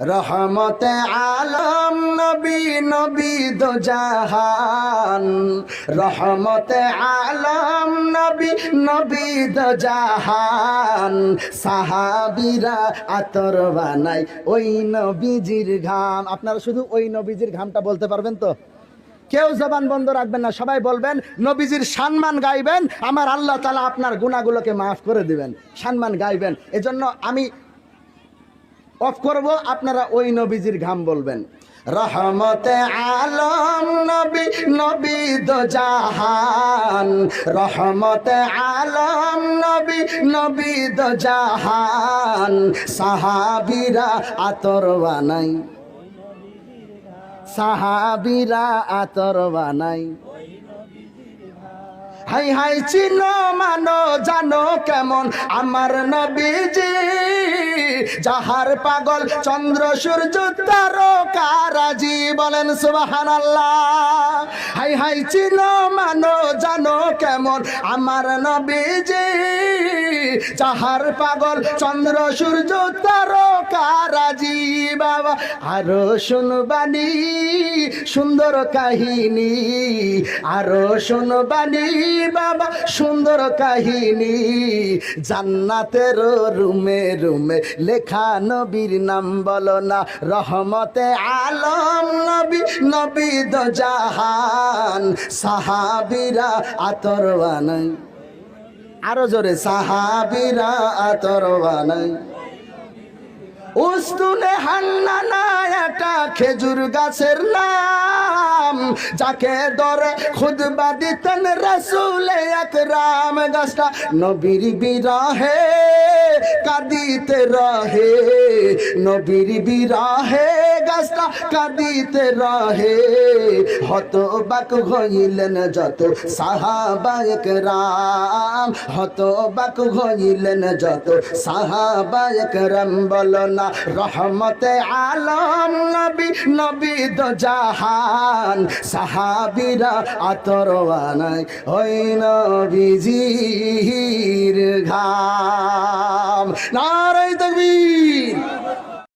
রহমতে আলম নবী নবী দো জাহান। রহমতে আলম নবী নবী দো জাহান। সাহাবিরা আতর বানাই ওই নবীজির ঘাম। আপনারা শুধু ওই নবীজির ঘামটা বলতে পারবেন তো? কেউ জবান বন্ধ রাখবেন না, সবাই বলবেন, নবীজির সম্মান গাইবেন, আমার আল্লাহ তালা আপনার গুণাগুলোকে মাফ করে দিবেন। সম্মান গাইবেন। এজন্য আমি অফ করব, আপনারা ওই নবীজির ঘাম বলবেন। রহমতে আলম নবী নবী দো জাহান। রহমতে আলম নবী নবী দো জাহান। সাহাবিরা আতর বানাই। সাহাবিরা আতর বানাই। হাই হাই চিনো মানো, জানো কেমন? আমার নবীজি, যাহার পাগল চন্দ্র, সূর্য তারকারাজি বলেন সুবাহান হাই হাই চিনো মানো, জানো কেমন? আমার নবীজি যাহার পাগল চন্দ্র, সূর্য, তারকারাজি বাবা। আরও শুনবানি সুন্দর কাহিনী, আরও শুনবানি বাবা, সুন্দর কাহিনী। জান্নাতের রুমে রুমে লেখা নবীর নাম বলো না, রহমতে আলম নবী নবী দো জাহান। সাহাবিরা আতর বানাই আরও জোরে, সাহাবিরা আতর বানাই উস্তুনে হান্নানা একটা খেজুর গাছের নাম, যাকে ধরে খুদবা দিতেন রসুল একরাম। গাছটা নবীর বিরাহে কাঁদিতে রহে, নবীর বিরাহে, গাছটা কাঁদিতে রহে। হত বাক হইলেন যত সাহাবায়ক রাম হত বাক হইলেন যত সাহাবায়ক রাম বলো না, রহমতে আলম নবী নবী দো জাহান। সাহাবিরা আতর বানাই ওই নবীজির ঘাম তকবীর